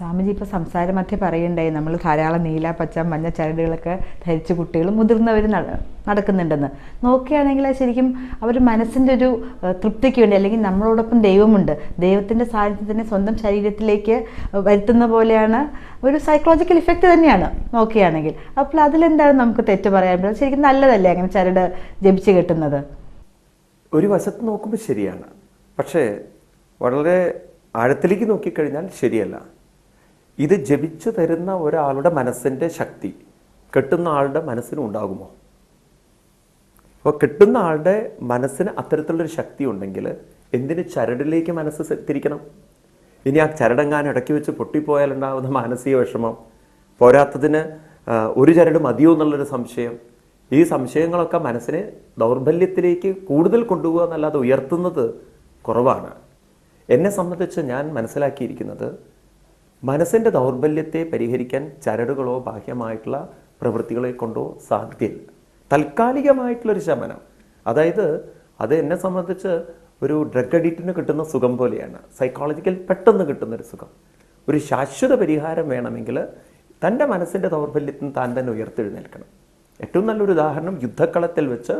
സ്വാമിജി ഇപ്പോൾ സംസാര മധ്യ പറയണ്ടായി നമ്മൾ ധാരാളം നീല പച്ച മഞ്ഞ ചരടുകളൊക്കെ ധരിച്ച കുട്ടികൾ മുതിർന്നവർ നടക്കുന്നുണ്ടെന്ന്. നോക്കുകയാണെങ്കിൽ ശരിക്കും അവർ മനസ്സിന്റെ ഒരു തൃപ്തിക്ക് വേണ്ടി അല്ലെങ്കിൽ നമ്മളോടൊപ്പം ദൈവമുണ്ട്. ദൈവത്തിന്റെ സാന്നിധ്യത്തിനെ സ്വന്തം ശരീരത്തിലേക്ക് വരുത്തുന്ന പോലെയാണ് ഒരു സൈക്കോളജിക്കൽ ഇഫക്റ്റ് തന്നെയാണ് നോക്കുകയാണെങ്കിൽ. അപ്പോൾ അതിലെന്താണ് നമുക്ക് തെറ്റ് പറയാൻ പറ്റുന്നത് ശരിക്കും നല്ലതല്ലേ അങ്ങനെ ചരട് ജപിച്ച് കെട്ടുന്നത്? ഒരു വശത്ത് നോക്കുമ്പോൾ ശരിയാണ്. പക്ഷേ വളരെ ആഴത്തിലേക്ക് നോക്കിക്കഴിഞ്ഞാൽ ശരിയല്ല. ഇത് ജപിച്ചു തരുന്ന ഒരാളുടെ മനസ്സിന്റെ ശക്തി കെട്ടുന്ന ആളുടെ മനസ്സിനും ഉണ്ടാകുമോ? അപ്പോൾ കെട്ടുന്ന ആളുടെ മനസ്സിന് അത്തരത്തിലുള്ളൊരു ശക്തി ഉണ്ടെങ്കിൽ എന്തിന് ചരടിലേക്ക് മനസ്സ് തിരിക്കണം? ഇനി ആ ചരടെങ്ങാനും ഇടയ്ക്ക് വെച്ച് പൊട്ടിപ്പോയാലുണ്ടാകുന്ന മാനസിക വിഷമം പോരാത്തതിന് ഒരു ചരട് മതിയോ എന്നുള്ളൊരു സംശയം. ഈ സംശയങ്ങളൊക്കെ മനസ്സിനെ ദൗർബല്യത്തിലേക്ക് കൂടുതൽ കൊണ്ടുപോകുക എന്നല്ലാതെ ഉയർത്തുന്നത് കുറവാണ്. എന്നെ സംബന്ധിച്ച് ഞാൻ മനസ്സിലാക്കിയിരിക്കുന്നത് മനസ്സിന്റെ ദൗർബല്യത്തെ പരിഹരിക്കാൻ ചരടുകളോ ബാഹ്യമായിട്ടുള്ള പ്രവൃത്തികളെ കൊണ്ടോ സാധ്യല്ല താൽക്കാലികമായിട്ടുള്ളൊരു ശമനം. അതായത് അത് എന്നെ സംബന്ധിച്ച് ഒരു ഡ്രഗ് അഡിക്റ്റിന് കിട്ടുന്ന സുഖം പോലെയാണ്. സൈക്കോളജിക്കൽ പെട്ടെന്ന് കിട്ടുന്നൊരു സുഖം. ഒരു ശാശ്വത പരിഹാരം വേണമെങ്കിൽ തന്റെ മനസ്സിന്റെ ദൗർബല്യത്തിന് താൻ തന്നെ ഉയർത്തെഴുന്നേൽക്കണം. ഏറ്റവും നല്ലൊരു ഉദാഹരണം യുദ്ധക്കളത്തിൽ വെച്ച്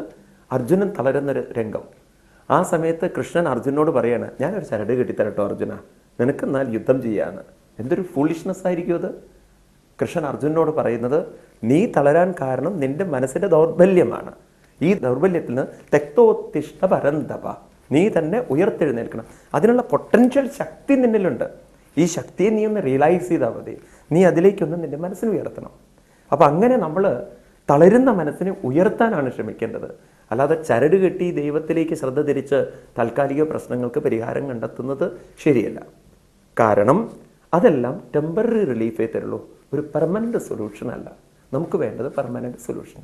അർജുനൻ തളരുന്നൊരു രംഗം. ആ സമയത്ത് കൃഷ്ണൻ അർജുനോട് പറയാണ് ഞാനൊരു ചരട് കെട്ടിത്തരട്ടോ അർജുന. നിനക്ക് എന്നാൽ യുദ്ധം ചെയ്യാന്ന്. എന്തൊരു ഫുളിഷ്നെസ് ആയിരിക്കും അത്? കൃഷ്ണൻ അർജുനോട് പറയുന്നത് നീ തളരാൻ കാരണം നിന്റെ മനസ്സിന്റെ ദൗർബല്യമാണ്. ഈ ദൗർബല്യത്തിൽ നിന്ന് തെക്തോത്തിഷ്ഠ പരന്തപ. നീ തന്നെ ഉയർത്തെഴുന്നേൽക്കണം. അതിനുള്ള പൊട്ടൻഷ്യൽ ശക്തി നിന്നിലുണ്ട്. ഈ ശക്തിയെ നീ ഒന്ന് റിയലൈസ് ചെയ്താൽ മതി. നീ അതിലേക്കൊന്ന് നിന്റെ മനസ്സിന് ഉയർത്തണം. അപ്പം അങ്ങനെ നമ്മൾ തളരുന്ന മനസ്സിനെ ഉയർത്താനാണ് ശ്രമിക്കേണ്ടത്. അല്ലാതെ ചരട് കെട്ടി ദൈവത്തിലേക്ക് ശ്രദ്ധ തിരിച്ച് താൽക്കാലിക പ്രശ്നങ്ങൾക്ക് പരിഹാരം കണ്ടെത്തുന്നത് ശരിയല്ല. കാരണം അതെല്ലാം ടെമ്പററി റിലീഫേ തരുള്ളൂ. ഒരു പെർമനന്റ് സൊല്യൂഷൻ അല്ല. നമുക്ക് വേണ്ടത് പെർമനന്റ് സൊല്യൂഷൻ